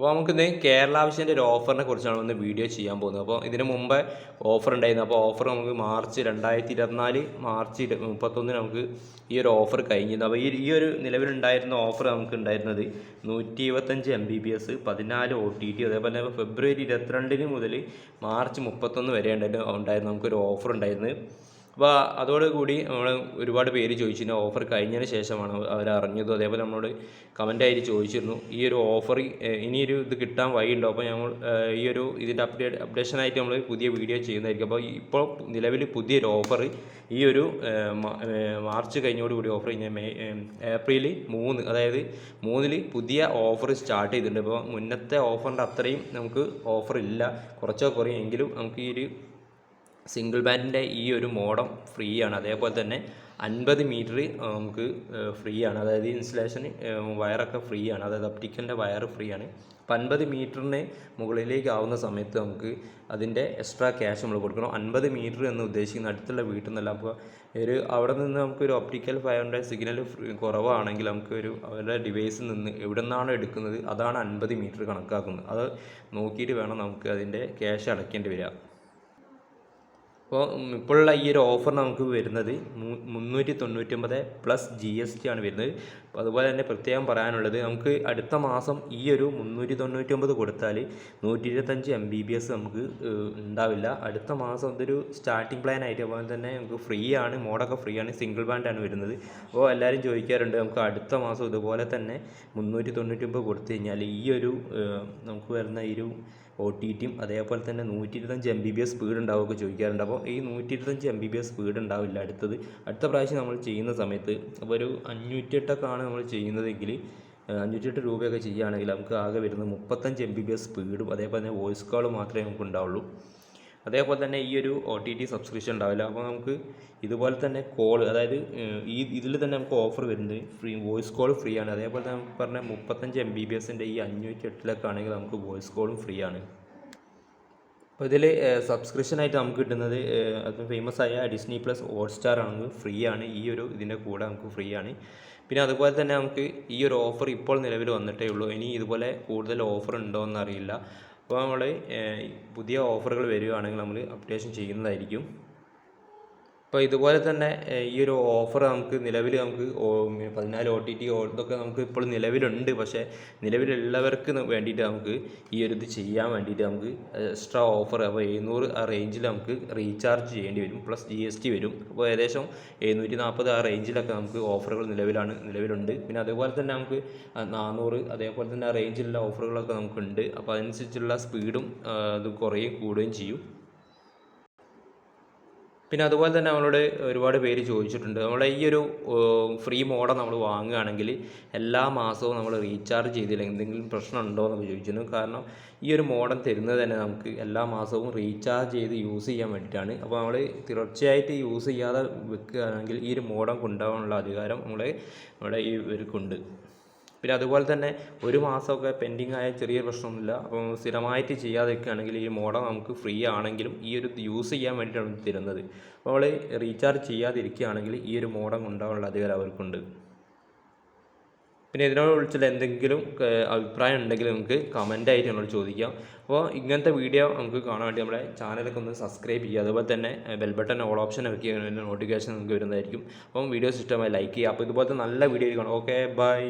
അപ്പോൾ നമുക്കിന്ന് കേരള ആവശ്യത്തിന്റെ ഒരു ഓഫറിനെ കുറിച്ചാണ് ഒന്ന് വീഡിയോ ചെയ്യാൻ പോകുന്നത്. അപ്പോൾ ഇതിന് മുമ്പ് ഓഫർ ഉണ്ടായിരുന്നു. അപ്പോൾ ഓഫർ നമുക്ക് മാർച്ച് രണ്ടായിരത്തി ഇരുപത്തിനാല് മാർച്ച് മുപ്പത്തൊന്നിന് നമുക്ക് ഈ ഒരു ഓഫർ കഴിഞ്ഞിരുന്നു. അപ്പോൾ ഈ ഈ ഒരു നിലവിലുണ്ടായിരുന്ന ഓഫർ നമുക്ക് ഉണ്ടായിരുന്നത് നൂറ്റി ഇരുപത്തഞ്ച് എം ബി ബി എസ് പതിനാല് ഒ ടി ടി അതേപോലെ ഫെബ്രുവരി ഇരുപത്തിരണ്ടിന് മുതൽ മാർച്ച് മുപ്പത്തൊന്ന് വരെ ഉണ്ടായിരുന്നു ഉണ്ടായിരുന്നു. നമുക്കൊരു ഓഫർ ഉണ്ടായിരുന്നു അപ്പോൾ അതോടുകൂടി നമ്മൾ ഒരുപാട് പേര് ചോദിച്ചിരുന്നു. ഓഫർ കഴിഞ്ഞതിന് ശേഷമാണ് അവർ അറിഞ്ഞതും. അതേപോലെ നമ്മളോട് കമന്റായിട്ട് ചോദിച്ചിരുന്നു. ഈ ഒരു ഓഫർ ഇനിയൊരു ഇത് കിട്ടാൻ വഴിയുണ്ടോ? അപ്പോൾ ഞങ്ങൾ ഈ ഒരു ഇതിന്റെ അപ്ഡേറ്റ് അപ്ഡേഷനായിട്ട് നമ്മൾ പുതിയ വീഡിയോ ചെയ്യുന്നതായിരിക്കും. അപ്പോൾ ഇപ്പോൾ നിലവിൽ പുതിയൊരു ഓഫർ ഈ ഒരു മാർച്ച് കഴിഞ്ഞോട് കൂടി മാർച്ച് കഴിഞ്ഞോടുകൂടി ഓഫർ കഴിഞ്ഞാൽ മെയ് ഏപ്രിൽ മൂന്ന് അതായത് മൂന്നിൽ പുതിയ ഓഫർ സ്റ്റാർട്ട് ചെയ്തിട്ടുണ്ട്. അപ്പോൾ മുന്നത്തെ ഓഫറിന്റെ അത്രയും നമുക്ക് ഓഫർ ഇല്ല. കുറച്ചോ കുറയും. എങ്കിലും നമുക്ക് ഈ ഒരു സിംഗിൾ ബാൻഡിന്റെ ഈ ഒരു മോഡം ഫ്രീ ആണ് അതേപോലെ തന്നെ അൻപത് മീറ്റർ നമുക്ക് ഫ്രീ ആണ് അതായത് ഇൻസ്റ്റലേഷൻ വയറൊക്കെ ഫ്രീ ആണ് അതായത് ഒപ്റ്റിക്കലിന്റെ വയർ ഫ്രീ ആണ് അപ്പം അൻപത് മീറ്ററിന് മുകളിലേക്ക് ആവുന്ന സമയത്ത് നമുക്ക് അതിന്റെ എക്സ്ട്രാ ക്യാഷ് നമ്മൾ കൊടുക്കണം. അൻപത് മീറ്റർ എന്ന് ഉദ്ദേശിക്കുന്ന അടുത്തുള്ള വീട്ടിൽ നിന്നല്ല അപ്പോൾ ഒരു അവിടെ നിന്ന് നമുക്കൊരു ഒപ്റ്റിക്കൽ ഫയറിന്റെ സിഗ്നൽ കുറവാണെങ്കിൽ നമുക്ക് ഒരു അവരുടെ ഡിവൈസിൽ നിന്ന് എവിടെ നിന്നാണോ എടുക്കുന്നത് അതാണ് അൻപത് മീറ്റർ കണക്കാക്കുന്നത്. അത് നോക്കിയിട്ട് വേണം നമുക്ക് അതിന്റെ ക്യാഷ് അടയ്ക്കേണ്ടി വരിക. അപ്പോൾ ഇപ്പോഴുള്ള ഈ ഒരു ഓഫർ നമുക്ക് വരുന്നത് മുന്നൂറ്റി തൊണ്ണൂറ്റൊമ്പത് പ്ലസ് ജി എസ് ടി ആണ് വരുന്നത്. അപ്പോൾ അതുപോലെ തന്നെ പ്രത്യേകം പറയാനുള്ളത് നമുക്ക് അടുത്ത മാസം ഈ ഒരു മുന്നൂറ്റി തൊണ്ണൂറ്റി ഒമ്പത് കൊടുത്താൽ നൂറ്റി ഇരുപത്തഞ്ച് എം ബി ബി എസ് നമുക്ക് ഉണ്ടാവില്ല. അടുത്ത മാസം ഇതൊരു സ്റ്റാർട്ടിംഗ് പ്ലാൻ ആയിട്ട് അതുപോലെ തന്നെ നമുക്ക് ഫ്രീ ആണ് മോഡൊക്കെ ഫ്രീ ആണ് സിംഗിൾ ബാൻഡാണ് വരുന്നത്. അപ്പോൾ എല്ലാവരും ചോദിക്കാറുണ്ട് നമുക്ക് അടുത്ത മാസം ഇതുപോലെ തന്നെ മുന്നൂറ്റി തൊണ്ണൂറ്റി ഒമ്പത് കൊടുത്തു കഴിഞ്ഞാൽ ഈ ഒരു നമുക്ക് വരുന്ന ഈ ഒരു ഒ ടി ടിയും അതേപോലെ തന്നെ നൂറ്റി ഇരുപത്തഞ്ച് M B B S speed ഉണ്ടാവുമൊക്കെ ചോദിക്കാറുണ്ട്. അപ്പോൾ ഈ നൂറ്റി ഇരുപത്തഞ്ച് M B B S speed ഉണ്ടാവില്ല അടുത്തത്. അടുത്ത പ്രാവശ്യം നമ്മൾ ചെയ്യുന്ന സമയത്ത് അപ്പോൾ ഒരു അഞ്ഞൂറ്റെട്ടൊക്കെ ആണ് നമ്മൾ ചെയ്യുന്നതെങ്കിൽ ഏഹ്, അഞ്ഞൂറ്റെട്ട് രൂപയൊക്കെ ചെയ്യുകയാണെങ്കിൽ നമുക്ക് ആകെ വരുന്നത് മുപ്പത്തഞ്ച് എം ബി ബി എസ് സ്പീഡും അതേപോലെ തന്നെ വോയിസ് കോൾ മാത്രമേ നമുക്ക് ഉണ്ടാവുള്ളൂ. അതേപോലെ തന്നെ ഈ ഒരു ഒ ടി ടി സബ്സ്ക്രിപ്ഷൻ ഉണ്ടാവില്ല. അപ്പോൾ നമുക്ക് ഇതുപോലെ തന്നെ കോൾ അതായത് ഈ ഇതിൽ തന്നെ നമുക്ക് ഓഫർ വരുന്നത് ഫ്രീ വോയിസ് കോൾ ഫ്രീ ആണ്. അതേപോലെ തന്നെ നമുക്ക് പറഞ്ഞ മുപ്പത്തഞ്ച് എം ബി ബി എസിന്റെ ഈ അഞ്ഞൂറ്റി എട്ടിലൊക്കെ ആണെങ്കിൽ നമുക്ക് വോയിസ് കോളും ഫ്രീ ആണ്. അപ്പോൾ ഇതിൽ സബ്സ്ക്രിപ്ഷനായിട്ട് നമുക്ക് കിട്ടുന്നത് അത് ഫേമസ് ആയ ഡിസ്നി പ്ലസ് ഹോട്ട്സ്റ്റാർ ആണ് ഫ്രീ ആണ്. ഈ ഒരു ഇതിന്റെ കൂടെ നമുക്ക് ഫ്രീ ആണ്. പിന്നെ അതുപോലെ തന്നെ നമുക്ക് ഈ ഒരു ഓഫർ ഇപ്പോൾ നിലവിൽ വന്നിട്ടേ ഉള്ളൂ. ഇനി ഇതുപോലെ കൂടുതൽ ഓഫർ ഉണ്ടോ എന്നറിയില്ല. അപ്പോൾ നമ്മൾ പുതിയ ഓഫറുകൾ വരികയാണെങ്കിൽ നമ്മൾ അപ്ഡേഷൻ ചെയ്യുന്നതായിരിക്കും. അപ്പോൾ ഇതുപോലെ തന്നെ ഈ ഒരു ഓഫർ നമുക്ക് നിലവിൽ നമുക്ക് പതിനാല് ഒ ടി ടി ഇതൊക്കെ നമുക്ക് ഇപ്പോൾ നിലവിലുണ്ട്. പക്ഷേ നിലവിലുള്ളവർക്ക് വേണ്ടിയിട്ട് നമുക്ക് ഈ ഒരു ഇത് ചെയ്യാൻ വേണ്ടിയിട്ട് നമുക്ക് എക്സ്ട്രാ ഓഫർ അപ്പോൾ എഴുന്നൂറ് ആ റേഞ്ചിൽ നമുക്ക് റീചാർജ് ചെയ്യേണ്ടി വരും. പ്ലസ് ജി എസ് ടി വരും. അപ്പോൾ ഏകദേശം എഴുന്നൂറ്റി നാൽപ്പത് ആ റേഞ്ചിലൊക്കെ നമുക്ക് ഓഫറുകൾ നിലവിലാണ് നിലവിലുണ്ട്. പിന്നെ അതുപോലെ തന്നെ നമുക്ക് നാനൂറ് അതേപോലെ തന്നെ ആ റേഞ്ചിലുള്ള ഓഫറുകളൊക്കെ നമുക്കുണ്ട്. അപ്പോൾ അതനുസരിച്ചുള്ള സ്പീഡും അത് കുറയും കൂടുകയും ചെയ്യും. പിന്നെ അതുപോലെ തന്നെ നമ്മളോട് ഒരുപാട് പേര് ചോദിച്ചിട്ടുണ്ട്. നമ്മളെ ഈ ഒരു ഫ്രീ മോഡൽ നമ്മൾ വാങ്ങുകയാണെങ്കിൽ എല്ലാ മാസവും നമ്മൾ റീചാർജ് ചെയ്തില്ല. എന്തെങ്കിലും പ്രശ്നമുണ്ടോ എന്നൊക്കെ ചോദിച്ചിരുന്നു. കാരണം ഈ ഒരു മോഡൽ തരുന്നത് തന്നെ നമുക്ക് എല്ലാ മാസവും റീചാർജ് ചെയ്ത് യൂസ് ചെയ്യാൻ വേണ്ടിയിട്ടാണ്. അപ്പോൾ നമ്മൾ തുടർച്ചയായിട്ട് യൂസ് ചെയ്യാതെ വെക്കുകയാണെങ്കിൽ ഈ ഒരു മോഡം കൊണ്ടുപോകാനുള്ള അധികാരം നമ്മളെ നമ്മുടെ ഈ ഇവർക്കുണ്ട് പിന്നെ അതുപോലെ തന്നെ ഒരു മാസമൊക്കെ പെൻഡിങ് ആയ ചെറിയ പ്രശ്നമൊന്നുമില്ല. അപ്പോൾ സ്ഥിരമായിട്ട് ചെയ്യാതെ വെക്കുകയാണെങ്കിൽ ഈ മോഡൽ നമുക്ക് ഫ്രീ ആണെങ്കിലും ഈ ഒരു യൂസ് ചെയ്യാൻ വേണ്ടിയിട്ടാണ് തരുന്നത്. അപ്പോൾ നമ്മൾ റീചാർജ് ചെയ്യാതിരിക്കുകയാണെങ്കിൽ ഈ ഒരു മോഡൽ ഉണ്ടാകാനുള്ള അധികാരം അവർക്കുണ്ട്. പിന്നെ ഇതിനോട് വിളിച്ചാൽ എന്തെങ്കിലും അഭിപ്രായം ഉണ്ടെങ്കിൽ നമുക്ക് കമന്റ് ആയിട്ട് എന്നോട് ചോദിക്കാം. അപ്പോൾ ഇങ്ങനത്തെ വീഡിയോ നമുക്ക് കാണാൻ വേണ്ടി നമ്മുടെ ചാനലൊക്കെ ഒന്ന് സബ്സ്ക്രൈബ് ചെയ്യുക. അതുപോലെ തന്നെ ബെൽ ബട്ടൺ ഓൾ ഓപ്ഷൻ വെക്കുക. നോട്ടിഫിക്കേഷൻ നമുക്ക് വരുന്നതായിരിക്കും. അപ്പം വീഡിയോസ് ഇഷ്ടമായി ലൈക്ക് ചെയ്യുക. അപ്പോൾ ഇതുപോലത്തെ നല്ല വീഡിയോ കാണാം ഓക്കെ ബൈ